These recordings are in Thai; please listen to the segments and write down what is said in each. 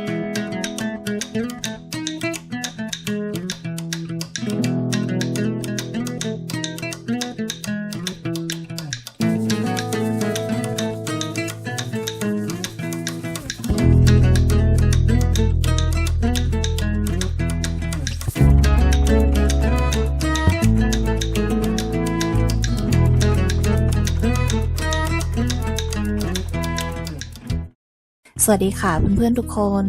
ます。 สวัสดีค่ะเพื่อนๆทุกคน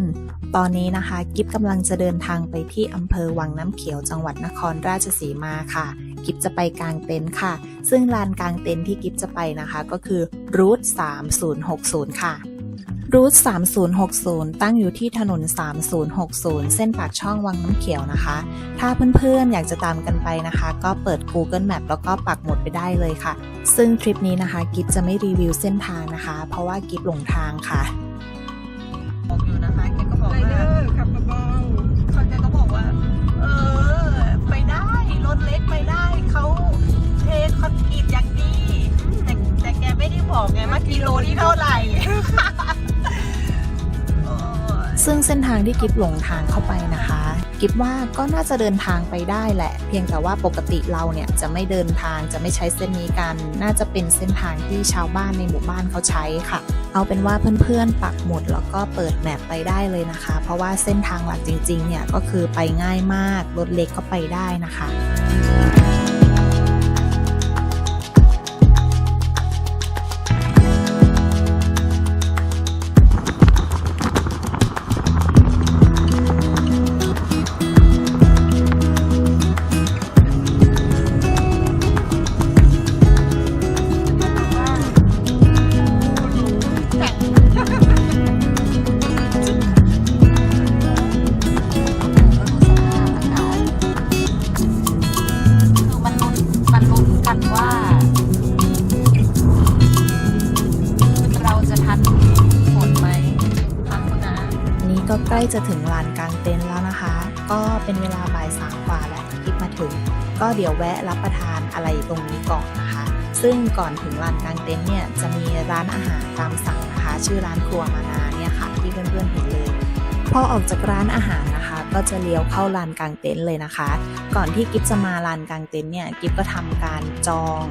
ตอนนี้นะคะ กิฟกำลังจะเดินทางไปที่อำเภอวังน้ำเขียวจังหวัดนครราชสีมาค่ะ กิฟจะไปกางเต็นท์ค่ะ ซึ่งลานกางเต็นท์ที่กิฟจะไปนะคะก็คือรูท3060 ค่ะรูท3060 ตั้งอยู่ที่ถนน 3060 เส้นปากช่องวังน้ำเขียวนะคะ ถ้าเพื่อนๆ อยากจะตามกันไปนะคะ ก็เปิด Google Map แล้วก็ปักหมุดไปได้เลยค่ะ ซึ่งทริปนี้นะคะ กิฟจะไม่รีวิวเส้นทางนะคะ เพราะว่ากิฟหลงทางค่ะ บอกอยู่นะคะแกก็บอกไรว่า อร์ขับเบาเขาแกก็บอกว่า เออ ไปได้ รถเล็กไปได้ เขาเทคอนกรีตอย่างดีแต่แต่แกไม่ได้บอกไงว่ากิโลที่เท่าไหร่ซึ่งเส้นทางที่กิฟหลงทางเข้าไปนะคะ กิฟว่าก็น่าจะเดินทางไปได้แหละ เพียงแต่ว่าปกติเราเนี่ยจะไม่เดินทางจะไม่ใช้เส้นนี้กัน น่าจะเป็นเส้นทางที่ชาวบ้านในหมู่บ้านเขาใช้ค่ะ เอาเป็นว่าเพื่อนๆปักหมุดแล้วก็เปิดแมปไปได้เลยนะคะ เพราะว่าเส้นทางหลักจริงๆเนี่ยก็คือไปง่ายมากรถเล็กก็ไปได้นะคะ จะถึงลานกลางเต็นท์แล้วนะคะ ก็เป็นเวลาบ่ายสามกว่าแล้วที่มาถึง ก็เดี๋ยวแวะรับประทานอะไรตรงนี้ก่อนนะคะ ซึ่งก่อนถึงลานกลางเต็นท์เนี่ยจะมีร้านอาหารตามสั่งนะคะ ชื่อร้านครัวมานาเนี่ยค่ะ ที่เพื่อนๆเห็นเลยพอออกจากร้านอาหารนะคะ ก็จะเลี้ยวเข้าลานกลางเต็นท์เลยนะคะ ก่อนที่กิฟจะมาลานกลางเต็นท์เนี่ยกิฟก็ทำการจอง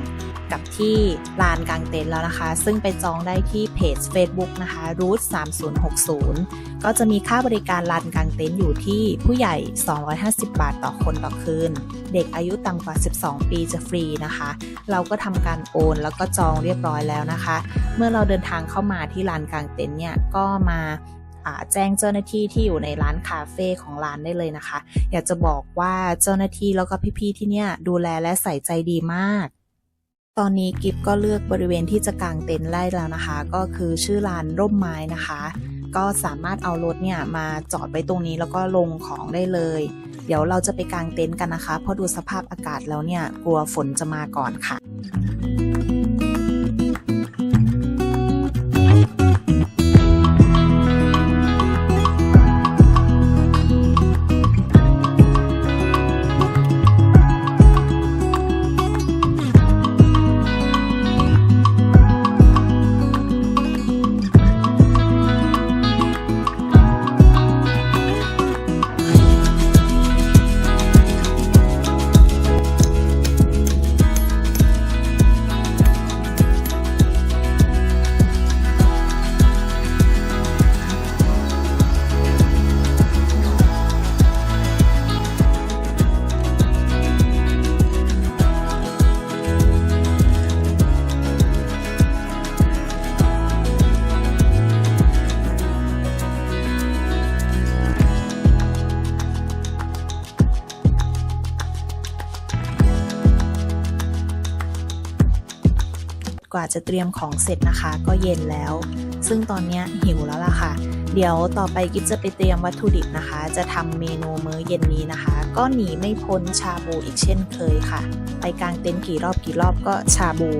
กับที่ลานกลางเต็นท์แล้วนะคะ ซึ่งไปจองได้ที่เพจ Facebook นะคะ root 3060 ก็จะมีค่าบริการลานกลางเต็นท์อยู่ที่ผู้ใหญ่ 250 บาทต่อคนต่อคืน เด็กอายุต่ำกว่า 12 ปีจะฟรีนะคะ เราก็ทำการโอนแล้วก็จองเรียบร้อยแล้วนะคะ เมื่อเราเดินทางเข้ามาที่ลานกลางเต็นท์เนี่ยก็มาแจ้งเจ้าหน้าที่ที่อยู่ในร้านคาเฟ่ของร้านได้เลยนะคะ อยากจะบอกว่าเจ้าหน้าที่แล้วก็พี่ๆที่เนี่ยดูแลและใส่ใจดีมาก ตอนนี้กิฟก็เลือกบริเวณที่จะกางเต็นท์ได้แล้วนะคะ ก็คือชื่อลานร่มไม้นะคะ ก็สามารถเอารถเนี่ยมาจอดไว้ตรงนี้แล้วก็ลงของได้เลย เดี๋ยวเราจะไปกางเต็นท์กันนะคะ เพราะดูสภาพอากาศแล้วเนี่ยกลัวฝนจะมาก่อนค่ะ กว่าจะเตรียมของเสร็จนะคะ ก็เย็นแล้ว ซึ่งตอนนี้หิวแล้วล่ะค่ะ เดี๋ยวต่อไปกิฟจะไปเตรียมวัตถุดิบนะคะ จะทำเมนูมื้อเย็นนี้นะคะ ก็หนีไม่พ้นชาบูอีกเช่นเคยค่ะ ไปกางเต็นท์กี่รอบกี่รอบก็ชาบู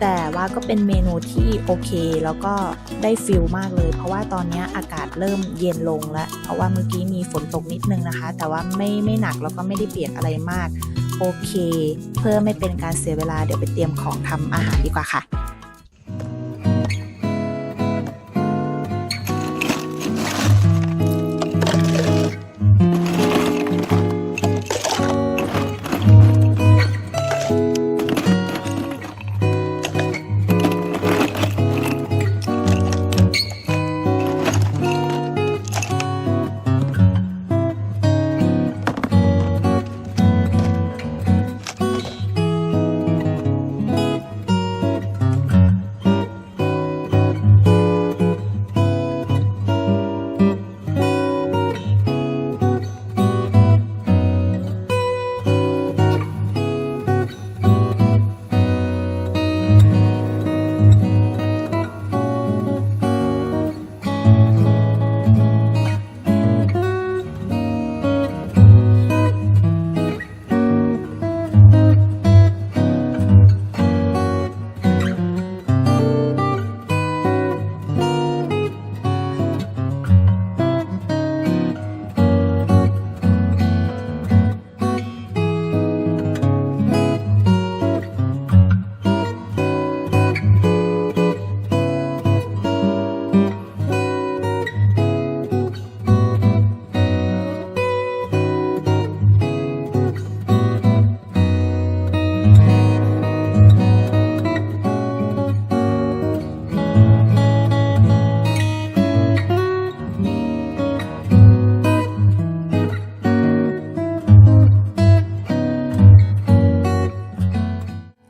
แต่ว่าก็เป็นเมนูที่โอเค แล้วก็ได้ฟิลมากเลย เพราะว่าตอนนี้อากาศเริ่มเย็นลงแล้ว เพราะว่าเมื่อกี้มีฝนตกนิดนึงนะคะ แต่ว่าไม่ไม่หนักแล้วก็ไม่ได้เปียกอะไรมาก โอเค เพื่อไม่เป็นการเสียเวลาเดี๋ยวไปเตรียมของทำอาหารดีกว่าค่ะ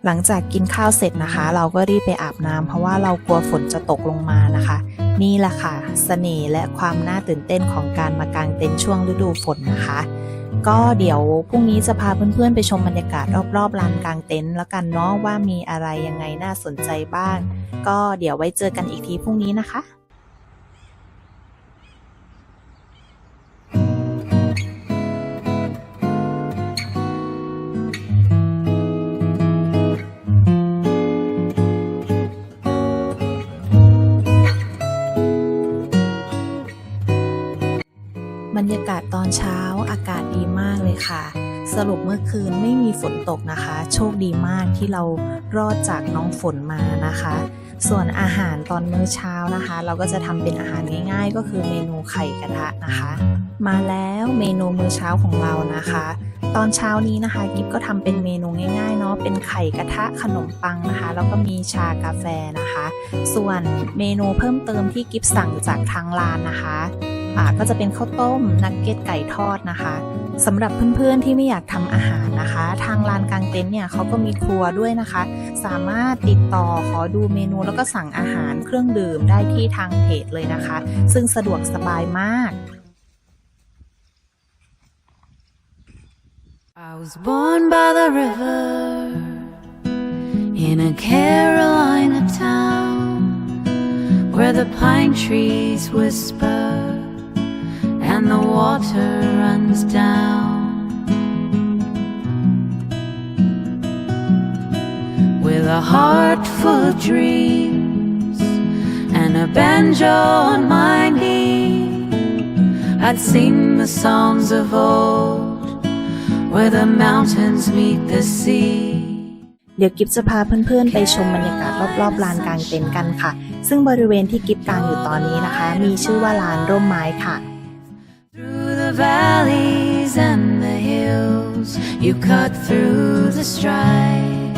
หลังจากกินข้าวเสร็จนะคะ เราก็รีบไปอาบน้ำเพราะว่าเรากลัวฝนจะตกลงมานะคะ นี่แหละค่ะเสน่ห์และความน่าตื่นเต้นของการมากางเต็นท์ช่วงฤดูฝนนะคะ ก็เดี๋ยวพรุ่งนี้จะพาเพื่อนๆไปชมบรรยากาศรอบๆลานกางเต็นท์แล้วกันเนาะว่ามีอะไรยังไงน่าสนใจบ้าง ก็เดี๋ยวไว้เจอกันอีกทีพรุ่งนี้นะคะ รรยากาศตอนเช้าอากาศดีมากเลยค่ะ สรุปเมื่อคืนไม่มีฝนตกนะคะ โชคดีมากที่เรารอดจากน้องฝนมานะคะ ส่วนอาหารตอนมื้อเช้านะคะ เราก็จะทำเป็นอาหารง่ายๆ ก็คือเมนูไข่กระทะนะคะ มาแล้วเมนูมื้อเช้าของเรานะคะ ตอนเช้านี้นะคะกิฟก็ทำเป็นเมนูง่ายๆเนาะเป็นไข่กระทะขนมปังนะคะ แล้วก็มีชากาแฟนะคะ ส่วนเมนูเพิ่มเติมที่กิฟสั่งจากทางร้านนะคะ ก็จะเป็นข้าวต้มนักเก็ตไก่ทอดนะคะสำหรับเพื่อนๆที่ไม่อยากทำอาหารนะคะ ทางร้านกลางเต็นท์เนี่ยเขาก็มีครัวด้วยนะคะ สามารถติดต่อขอดูเมนูแล้วก็สั่งอาหารเครื่องดื่มได้ที่ทางเพจเลยนะคะ ซึ่งสะดวกสบายมาก I was born by the river in a Carolina town where the pine trees whisper and the water runs down. With a heart full of dreams and a banjo on my knee, I'd sing the songs of old where the mountains meet the sea. เดี๋ยวกิฟจะพาเพื่อนๆ ไปชมบรรยากาศรอบๆลานกลางเต็นท์กันค่ะ ซึ่งบริเวณที่กิฟกางอยู่ตอนนี้นะคะ มีชื่อว่าลานร่มไม้ค่ะ the valleys and the hills, you cut through the strife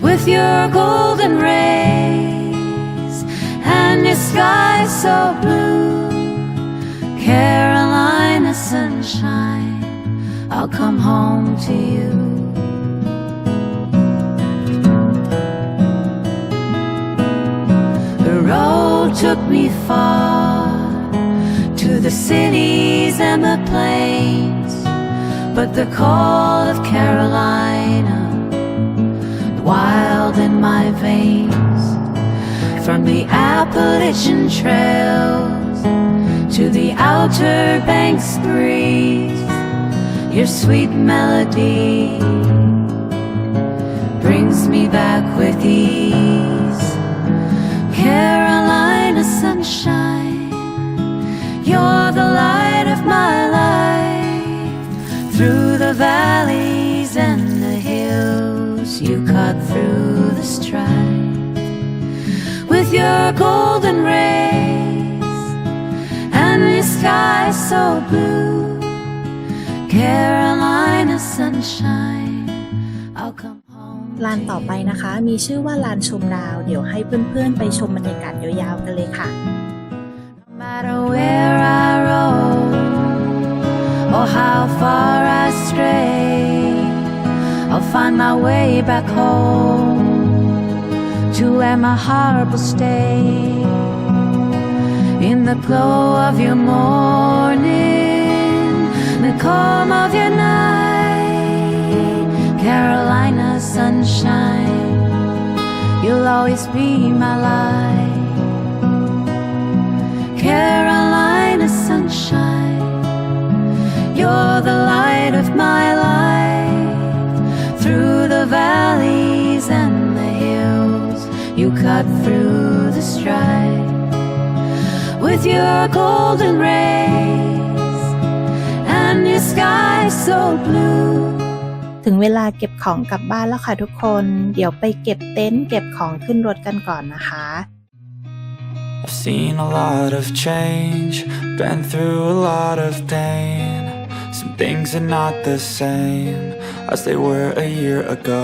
with your golden rays and your sky so blue. Carolina sunshine, I'll come home to you. The road took me far the cities and the plains, but the call of Carolina, wild in my veins, from the Appalachian trails to the Outer Banks breeze, your sweet melody brings me back with ease. Carolina sunshine, hills, you cut through the strife with your golden rays and the sky so blue. Carolina sunshine, I'll come home. ลานต่อไปนะคะ มีชื่อว่าลานชมดาว เดี๋ยวให้เพื่อนๆ ไปชมบรรยากาศยาวๆกันเลยค่ะ No matter where I roam or how far I stray, I'll find my way back home to where my heart will stay. In the glow of your morning, the calm of your night, Carolina sunshine, you'll always be my light. you cut through the strife with your golden rays and your sky so blue. ถึงเวลาเก็บของกลับบ้านแล้วค่ะทุกคน เดี๋ยวไปเก็บเต็นท์เก็บของขึ้นรถกันก่อนนะคะ I've seen a lot of change, been through a lot of pain. Some things are not the same as they were a year ago.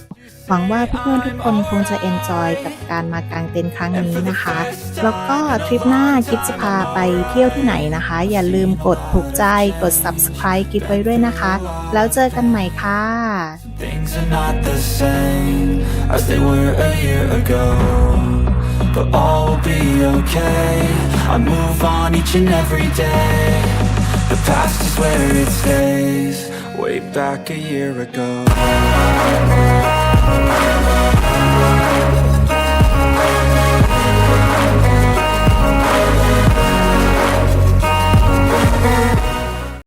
หวังว่าเพื่อนๆทุกคนคงจะเอนจอยกับการมากางเต็นท์ครั้งนี้นะคะ แล้วก็ทริปหน้ากิฟจะพาไปเที่ยวที่ไหนนะคะ อย่าลืมกดถูกใจกด subscribe กิฟไว้ด้วยนะคะ แล้วเจอกันใหม่ค่ะ Things are not the same as they were a year ago. But all will be okay. I move on each and every day. The past is where it stays. Way back a year ago.